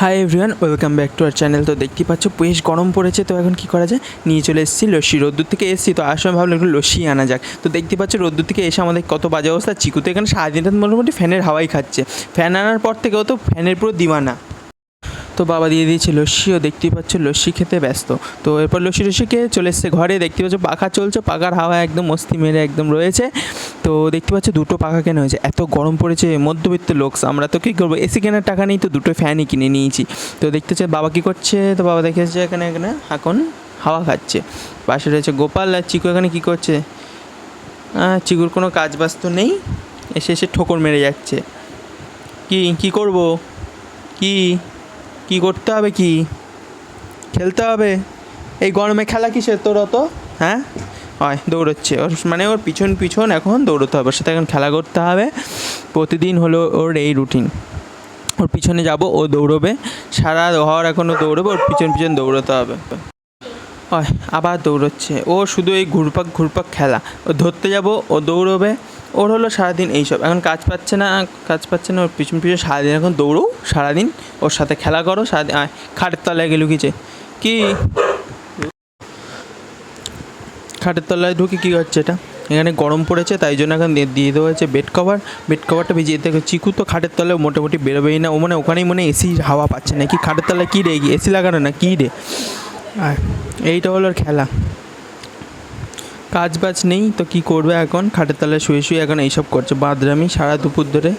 Hi everyone welcome back to our channel তো দেখতে পাচ্ছ, বেশ গরম পড়েছে, তো এখন কি করা যায়? নিয়ে চলে এসেছি লস্যি। রোদ্দুর থেকে এসেছি, তো আসলে সময় ভাবলাম একটু লস্যি আনা যাক। তো দেখতে পাচ্ছ, রোদ্দুর থেকে এসে আমাদের কত বাজে অবস্থা। চিকুতে এখানে সারাদিনটা মোটামুটি ফ্যানের হাওয়াই খাচ্ছে। ফ্যান আনার পর থেকেও তো ফ্যানের পুরো দিওয়ানা। তো বাবা দিয়ে দিয়েছে লস্যিও দেখতেই পাচ্ছ লস্যি খেতে ব্যস্ত। তো এরপর লস্যি টস্যি খেয়ে চলে এসছে ঘরে দেখতে পাচ্ছ পাখা চলছে, পাখার হাওয়া একদম মস্তি মেরে একদম রয়েছে। তো দেখতে পাচ্ছ দুটো পাখা কেনা হয়েছে, এত গরম পড়েছে মধ্যবিত্ত লোক, আমরা তো কী করব? এসি কেনার টাকা নেই তো, দুটো ফ্যানই কিনে নিয়েছি। তো দেখতে পাচ্ছ বাবা কী করছে, তো বাবা দেখেছে এখানে এখানে এখন হাওয়া খাচ্ছে। পাশে রয়েছে গোপাল আর চিকু এখানে কী করছে? চিকুর কোনো কাজ বাজ তো নেই, এসে এসে ঠোকর মেরে যাচ্ছে। কি কি করব? কি? কি করতে হবে কি? খেলতে হবে? এই গরমে খেলা কিসের তোর অত? হ্যাঁ? হয়, দৌড়চ্ছে। ওর মানে ওর পিছন পিছন এখন দৌড়তে হবে। ওর সাথে এখন খেলা করতে হবে। প্রতিদিন হলো ওর এই রুটিন ওর পিছনে যাব, ও দৌড়বে। সারা ঘর এখনও দৌড়বে, ওর পিছন পিছন দৌড়তে হবে। হয়, আবার দৌড়চ্ছে। ও শুধু এই ঘুরপাক ঘুরপাক খেলা। ও ধরতে যাব, ও দৌড়বে। ওর হলো সারাদিন এইসব। এখন কাজ পাচ্ছে না, কাজ পাচ্ছে না, ওর পিছন পিছন সারাদিন এখন দৌড়ো, সারাদিন ওর সাথে খেলা করো, সারাদিন খাটের তলায় গেলু কিছে কি? খাটের তলায় ঢুকে কী হচ্ছে এটা? এখানে গরম পড়েছে, তাই জন্য এখন দিয়ে দেওয়া হয়েছে বেড কভার বেড কভারটা ভিজিয়ে দেখো, চিকু তো খাটের তলায় মোটামুটি বেরোবেই না। ও মানে ওখানেই মনে এসির হাওয়া পাচ্ছে না কি খাটের তলায় কী রে এসি লাগানো না, কী রে? আর এইটা হলো খেলা। কাজ বাজ নেই, তো কি করবে এখন? খাটের তলায় শুয়ে শুয়ে এখন এইসব করছে। বাদরামি সারা দুপুর ধরে।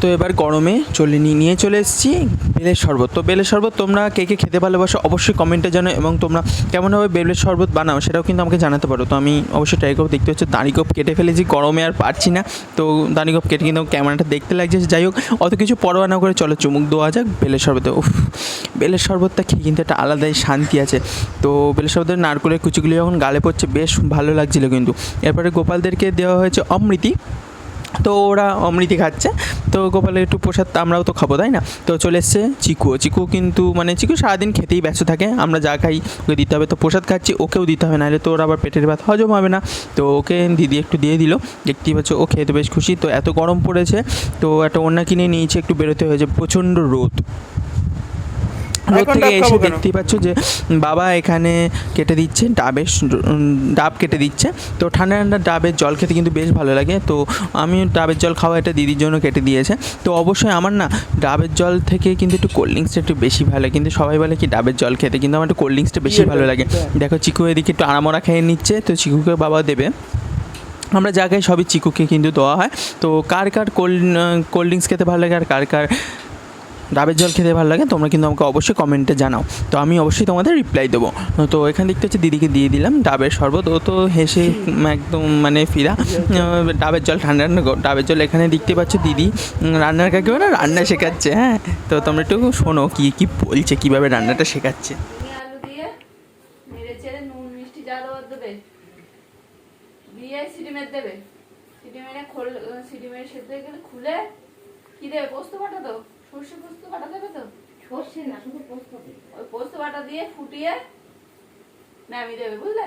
তো এবার গরমে চলে নিয়ে চলে এসেছি বেলের শরবত। তো বেলের শরবত তোমরা কে কে খেতে ভালোবাসো অবশ্যই কমেন্টে জানো এবং তোমরা কেমনভাবে বেলের শরবত বানাও সেটাও কিন্তু আমাকে জানাতে পারো। তো আমি অবশ্যই ট্রাই করব দেখতে হচ্ছে দাঁড়িগোপ কেটে ফেলেছি, গরমে আর পারছি না। তো দাঁড়িগোপ কেটে কিন্তু ক্যামেরাটা দেখতে লাগছে, যাই হোক, অত কিছু পরোয়া না করে চলো চুমুক দেওয়া যাক বেলের শরবতে। উফ, বেলের শরবতটা খেয়ে কিন্তু একটা আলাদাই শান্তি আছে। তো বেলের শরবতের নারকলের কুচিগুলি যখন গালে পড়ছে, বেশ ভালো লাগছিল কিন্তু। এরপরে গোপালদেরকে দেওয়া হয়েছে অমৃতি। তো ওরা অমৃতি খাচ্ছে। তো গোপালের একটু প্রসাদ আমরাও তো খাব, তাই না? তো চলে এসছে চিকুও চিকু কিন্তু মানে চিকু সারাদিন খেতেই ব্যস্ত থাকে। আমরা যা খাই ওকে দিতে হবে। তো প্রসাদ খাচ্ছি, ওকেও দিতে হবে। নাহলে তো ওর আবার পেটের ভাত হজম হবে না। তো ওকে দিদি একটু দিয়ে দিল। দেখতেই পাচ্ছ ও খেতে বেশ খুশি। তো এত গরম পড়েছে। তো একটা ওড়না কিনে নিয়েছে, একটু বেরোতে হয়েছে। প্রচণ্ড রোদ। রোদ থেকে এসে? দেখতেই পাচ্ছ যে বাবা এখানে কেটে দিচ্ছে ডাবের ডাব কেটে দিচ্ছে। তো ঠান্ডা ঠান্ডা ডাবের জল খেতে কিন্তু বেশ ভালো লাগে। তো আমি ডাবের জল খাওয়া এটা দিদির জন্য কেটে দিয়েছে। তো অবশ্যই আমার না ডাবের জল থেকে কিন্তু একটু কোল্ড ড্রিঙ্কসটা একটু বেশি ভালো লাগে। কিন্তু সবাই বলে কি ডাবের জল খেতে কিন্তু আমার একটু কোল্ড ড্রিঙ্কসটা বেশি ভালো লাগে। দেখো চিকু এদিকে একটু আড়ামোড়া খেয়ে নিচ্ছে। তো চিকুকে বাবা দেবে। আমরা যা খাই সবই চিকুকে কিন্তু দেওয়া হয়। তো কার কার কোল্ড কোল্ড ড্রিঙ্কস খেতে ভালো লাগে আর কার কার ডাবের জল খেতে ভালো লাগে, তোমরা কিন্তু আমাকে অবশ্যই কমেন্টে জানাও। তো আমি অবশ্যই তোমাদের রিপ্লাই দেবো। তো এখান দেখতে হচ্ছে দিদিকে দিয়ে দিলাম, ডাবের শরবত। ও তো হেসে একদম মানে ফিরা। ডাবের জল ঠান্ডা ঠান্ডা ডাবের জল এখানে দেখতে পাচ্ছ দিদি। রান্নার কাকে না রান্না শেখাচ্ছে হ্যাঁ? তো তোমরা একটু শোনো কি কি বলছে, কীভাবে রান্নাটা শেখাচ্ছে। দেবে। খোল সেদ্ধ খুলে কি দেবে? পোস্ত বাটা তো? সর্ষে পোস্ত বাটা দেবে তো? সর্ষে না শুধু পোস্ত ওই পোস্ত বাটা দিয়ে ফুটিয়ে নামিয়ে দেবে বুঝলে?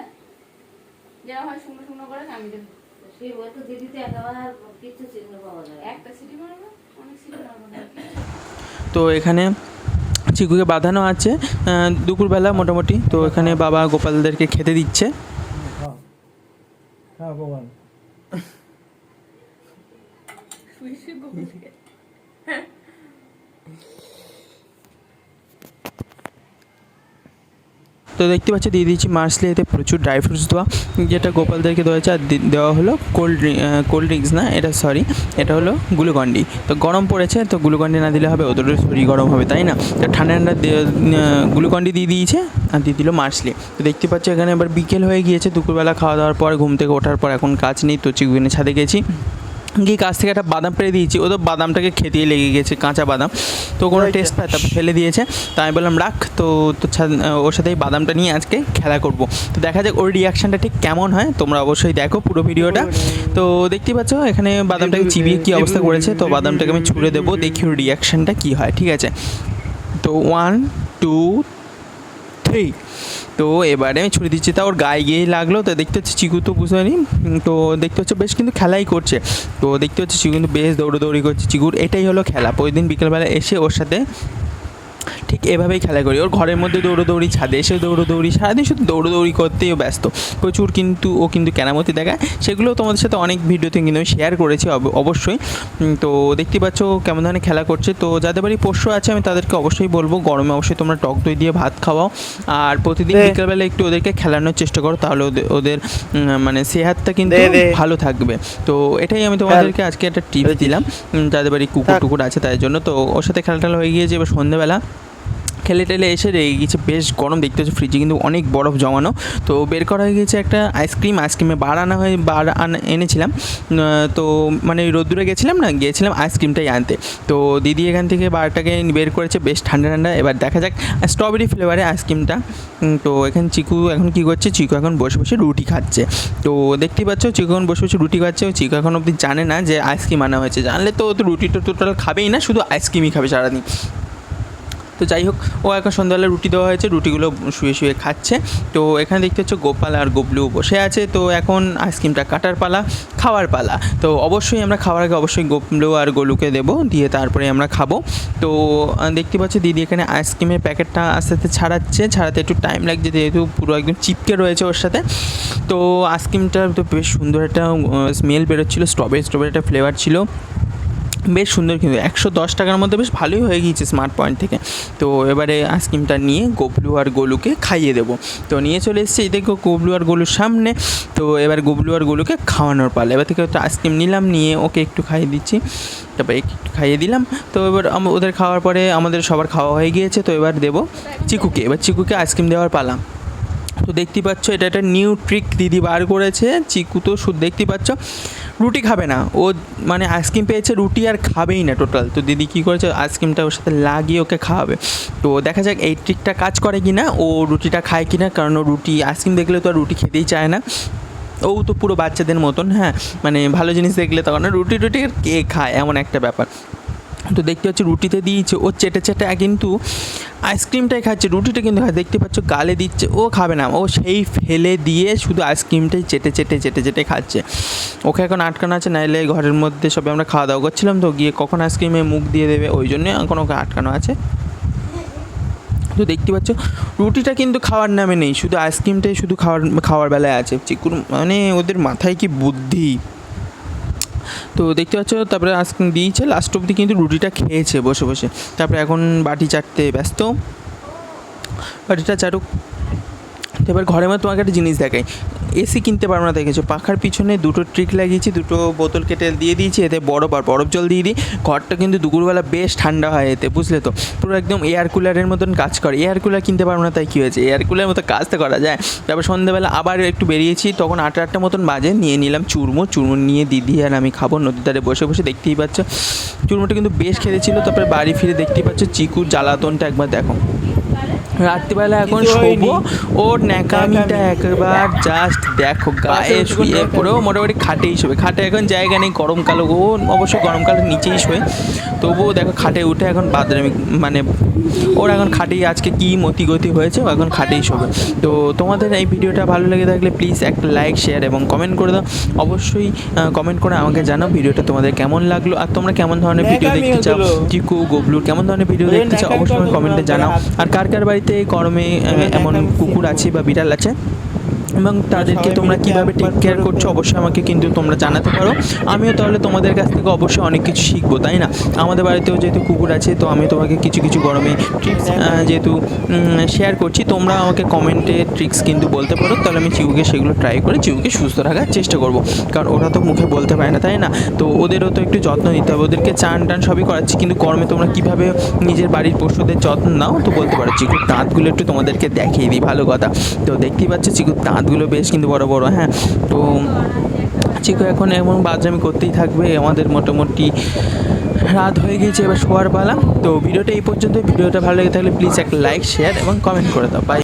যেরকম হয় শুকনো শুকনো করে নামিয়ে দেবে। সেই বই তো দিদিতে একেবারে কিচ্ছু চিহ্ন পাওয়া যায় একটা সিটি মারবো অনেক সিটি মারবো। তো এখানে চিকুকে বাঁধানো আছে দুপুরবেলা মোটামুটি। তো এখানে বাবা গোপালদেরকে খেতে দিচ্ছে। হ্যাঁ ভগবান তো দেখতে পাচ্ছি, দিয়ে দিয়েছি মার্সলি, এতে প্রচুর ড্রাই ফ্রুটস দেওয়া। যেটা গোপালদেরকে দেওয়া হয়েছে আর দেওয়া হলো কোল্ড কোল্ড ড্রিঙ্কস না, এটা সরি এটা হলো গ্লুকন্ডি তো গরম পড়েছে, তো গ্লুকন্ডি না দিলে হবে ওদেরও শরীর গরম হবে, তাই না? তো ঠান্ডা ঠান্ডা গ্লুকন্ডি দিয়ে দিয়েছে, আর দিয়ে দিল মার্সলি। তো দেখতে পাচ্ছি, এখানে এবার বিকেল হয়ে গিয়েছে, দুপুরবেলা খাওয়া দাওয়ার পর, ঘুম থেকে ওঠার পর, এখন কাজ নেই, তো চিকুনে ছাদে গেছি। গিয়ে কাছ থেকে একটা বাদাম পেরে দিয়েছি। ও তো বাদামটাকে খেতেই লেগে গেছে কাঁচা বাদাম। তো কোনো টেস্ট পায় তারপর ফেলে দিয়েছে। তো আমি বললাম রাখ তো তো ওর সাথে এই বাদামটা নিয়ে আজকে খেলা করব। তো দেখা যাক ওর রিয়াকশানটা ঠিক কেমন হয়। তোমরা অবশ্যই দেখো পুরো ভিডিওটা। তো দেখতেই পাচ্ছ এখানে বাদামটাকে চিবিয়ে কী অবস্থা করেছে? তো বাদামটাকে আমি ছুঁড়ে দেবো দেখি ওর রিয়াকশানটা কী হয় ঠিক আছে? তো ওয়ান টু থ্রি তো এবারে আমি ছুরি দিচ্ছি, তা ওর গায়ে গিয়েই লাগল। তো দেখতে হচ্ছে চিকু তো বুঝে পারিনি তো দেখতে হচ্ছে বেশ কিন্তু খেলাই করছে। তো দেখতে হচ্ছে চিকু কিন্তু বেশ দৌড়োদৌড়ি করছে। চিকুর এটাই হলো খেলা। প্রতিদিন বিকেলবেলা এসে ওর সাথে ঠিক এভাবেই খেলা করি। ওর ঘরের মধ্যে দৌড়োদৌড়ি ছাদে এসে দৌড়োদৌড়ি সারাদিন শুধু দৌড়োদৌড়ি করতেই ও ব্যস্ত। প্রচুর কিন্তু ও কিন্তু কেনামতি দেখায়। সেগুলো তোমাদের সাথে অনেক ভিডিওতে কিন্তু আমি শেয়ার করেছি অব- অবশ্যই। তো দেখতে পাচ্ছ কেমন ধরনের খেলা করছে। তো যাদের বাড়ি পোষ্য আছে আমি তাদেরকে অবশ্যই বলব গরমে অবশ্যই তোমরা টক দই দিয়ে ভাত খাওয়াও। আর প্রতিদিন। বিকেলবেলা একটু ওদেরকে খেলানোর চেষ্টা করো তাহলে ওদের মানে সেহাতটা কিন্তু। ভালো থাকবে। তো এটাই আমি তোমাদেরকে আজকে একটা টিপস? দিলাম। যাদের বাড়ি কুকুর টুকুর আছে তাই জন্য। তো ওর সাথে খেলা টেলা হয়ে গিয়েছে এবার সন্ধ্যেবেলা খেলে টেলে এসে রেগে গেছে, বেশ গরম দেখতে হচ্ছে ফ্রিজে কিন্তু অনেক বরফ জমানো। তো বের করা হয়ে গেছে একটা আইসক্রিম আইসক্রিমে বার আনা হয়ে, বার আনা, এনেছিলাম। তো মানে রোদ্দুরে গেছিলাম না, গিয়েছিলাম আইসক্রিমটাই আনতে। তো দিদি এখান থেকে বারটাকে বের করেছে, বেশ ঠান্ডা ঠান্ডা। এবার দেখা যাক স্ট্রবেরি ফ্লেভারে আইসক্রিমটা তো এখানে চিকু এখন কি করছে, চিকু এখন বসে বসে রুটি খাচ্ছে। তো দেখতেই পাচ্ছ, চিকু এখন বসে বসে রুটি খাচ্ছে চিকু এখন অবধি জানে না যে আইসক্রিম আনা হয়েছে। জানলে তো রুটিটা টোটাল খাবেই না, শুধু আইসক্রিমই খাবে সারাদিন। তো যাই হোক, ও এখন সন্ধ্যাবেলা রুটি দেওয়া হয়েছে, রুটিগুলো শুয়ে শুয়ে খাচ্ছে। তো এখানে দেখতে হচ্ছে গোপাল আর গোবলু বসে আছে, তো এখন আইসক্রিমটা কাটার পালা, খাওয়ার পালা। তো অবশ্যই আমরা খাওয়ার আগে অবশ্যই গোবলু আর গোলুকে দেবো, দিয়ে তারপরে আমরা খাব। তো দেখতে পাচ্ছি দিদি এখানে আইসক্রিমের প্যাকেটটা আস্তে আস্তে ছাড়াচ্ছে, ছাড়াতে একটু টাইম লাগছে, যেহেতু পুরো একদম চিপকে রয়েছে ওর সাথে। তো আইসক্রিমটার তো বেশ সুন্দর একটা স্মেল বেরোচ্ছিলো স্ট্রবেরি স্ট্রবেরি একটা ফ্লেভার ছিল। বেশ সুন্দর কিন্তু একশো দশ টাকার মধ্যে বেশ ভালোই হয়ে গিয়েছে স্মার্ট পয়েন্ট থেকে। তো এবারে আইসক্রিমটা নিয়ে গোবলু আর গোলুকে খাইয়ে দেবো। তো নিয়ে চলে এসেছি দেখো গোবলু আর গোলুর সামনে। তো এবার গোবলু আর গোলুকে খাওয়ানোর পালা। এবার থেকে একটা আইসক্রিম নিলাম, নিয়ে ওকে একটু খাইয়ে দিচ্ছি। তারপরে একটু খাইয়ে দিলাম। তো এবার ওদের খাওয়ার পরে আমাদের সবার খাওয়া হয়ে গিয়েছে, তো এবার দেবো চিকুকে। এবার চিকুকে আইসক্রিম দেওয়ার পালা। তো দেখতেই পাচ্ছ, এটা একটা নিউ ট্রিক দিদি বার করেছে। চিকু তো শুধু দেখতেই পাচ্ছ রুটি খাবে না। ও মানে আইসক্রিম পেয়েছে রুটি আর খাবেই না টোটাল তো দিদি কী করেছে? আইসক্রিমটা ওর সাথে লাগিয়ে ওকে খাওয়াবে। তো দেখা যাক এই ট্রিকটা কাজ করে কি না ও রুটিটা খায় কি না কারণ ও রুটি আইসক্রিম দেখলে তো আর রুটি খেতেই চায় না। ও তো পুরো বাচ্চাদের মতন হ্যাঁ মানে ভালো জিনিস দেখলে তখন রুটি টুটি কে খায়, এমন একটা ব্যাপার। তো দেখতে পাচ্ছ রুটিতে দিয়েছে। ও চেটে চেটে কিন্তু আইসক্রিমটাই খাচ্ছে। রুটিটা কিন্তু দেখতে পাচ্ছ গালে দিচ্ছে। ও খাবে না। ও সেই ফেলে দিয়ে শুধু আইসক্রিমটাই চেটে চেটে চেটে চেটে খাচ্ছে। ওকে এখন আটকানো আছে। নাইলে ঘরের মধ্যে সবে আমরা খাওয়া দাওয়া করছিলাম তো গিয়ে কখন আইসক্রিমে মুখ দিয়ে দেবে? ওই জন্যই এখন ওকে আটকানো আছে। তো দেখতে পাচ্ছ, রুটিটা কিন্তু খাওয়ার নামে নেই। শুধু আইসক্রিমটাই শুধু খাওয়ার খাওয়ার বেলায় আছে। চিকুর মানে ওদের মাথায় কি বুদ্ধি? তো দেখতে পাচ্ছ, তারপরে আজ দিয়েছে লাস্ট অবধি কিন্তু রুটিটা খেয়েছে বসে বসে। তারপরে এখন বাটি চাটতে ব্যস্ত। বাটিটা চাটুক। তো এবার ঘরের মধ্যে তোমাকে একটা জিনিস দেখাই। এসি কিনতে পারব না, দেখেছ? পাখার পিছনে দুটো ট্রিক লাগিয়েছি, দুটো বোতল কেটে দিয়ে দিয়েছি, এতে বরফ আর বরফ জল দিয়ে দিই। ঘরটা কিন্তু দুপুরবেলা বেশ ঠান্ডা হয় এতে, বুঝলে তো? পুরো একদম এয়ার কুলারের মতন কাজ করে। এয়ার কুলার কিনতে পারব না, তাই কী হয়েছে? এয়ার কুলারের মতো কাজ তো করা যায়। তারপর সন্ধ্যেবেলা আবার একটু বেরিয়েছি, তখন আটটা আটটা মতন বাজে, নিয়ে নিলাম চুরমো। চুরমো নিয়ে দিদি আর আমি খাব, নদীর ধারে বসে বসে দেখতেই পাচ্ছ। চুরমোটা কিন্তু বেশ খেতেছিল তারপরে বাড়ি ফিরে দেখতেই পাচ্ছ, চিকুর জ্বালাতনটা একবার দেখো। রাত্রিবেলা এখন শোবো। ওর ন্যাকামিটা একবার জাস্ট দেখো গায়ে শুয়ে পড়েও মোটামুটি খাটেই শোবে। খাটে এখন জায়গা নেই গরমকালে ও অবশ্য গরমকালের নিচেই শোয়ে। তবুও দেখো খাটে উঠে এখন বাদরামি মানে ওর এখন খাটেই আজকে কী মতি গতি হয়েছে ও এখন খাটেই শোবে। তো তোমাদের এই ভিডিওটা ভালো লেগে থাকলে প্লিজ একটা লাইক শেয়ার এবং কমেন্ট করে দাও। অবশ্যই কমেন্ট করে আমাকে জানাও ভিডিওটা তোমাদের কেমন লাগল আর তোমরা কেমন ধরনের ভিডিও দেখতে চাও। চিকু গোবলু কেমন ধরনের ভিডিও দেখতে চাও? অবশ্যই কমেন্টে জানাও। আর কার কার বাড়িতে কর্মে গরমে এমন কুকুর আছে বা বিড়াল আছে? এবং তাদেরকে তোমরা কীভাবে টেক কেয়ার করছ অবশ্যই আমাকে কিন্তু তোমরা জানাতে পারো। আমিও তাহলে তোমাদের কাছ থেকে অবশ্যই অনেক কিছু শিখব তাই না? আমাদের বাড়িতেও যেহেতু কুকুর আছে তো আমি তোমাকে কিছু কিছু গরমে ট্রিক্স যেহেতু শেয়ার করছি তোমরা আমাকে কমেন্টে ট্রিক্স কিন্তু বলতে পারো। তাহলে আমি চিউকে সেগুলো ট্রাই করে চিউকে সুস্থ রাখার চেষ্টা করব। কারণ ওরা তো মুখে বলতে পারে না তাই না? তো ওদেরও তো একটু যত্ন নিতে হবে। ওদেরকে চান টান সবই করাচ্ছি কিন্তু গরমে তোমরা কীভাবে নিজের বাড়ির পশুদের যত্ন নাও তো বলতে পারো। চিকুর দাঁতগুলো একটু তোমাদেরকে দেখিয়ে দিই ভালো কথা। তো দেখতেই পাচ্ছ চিকুর দাঁতগুলো বেশ কিন্তু বড় বড় হ্যাঁ? তো চিকু এখন এমন বাজামি করতেই থাকবে, আমাদের মোটামুটি রাত হয়ে গেছে, এবার শোয়ার পালা। তো ভিডিওটা এই পর্যন্ত ভিডিওটা ভালো লেগে থাকলে প্লিজ একটা লাইক শেয়ার এবং কমেন্ট করে দাও। বাই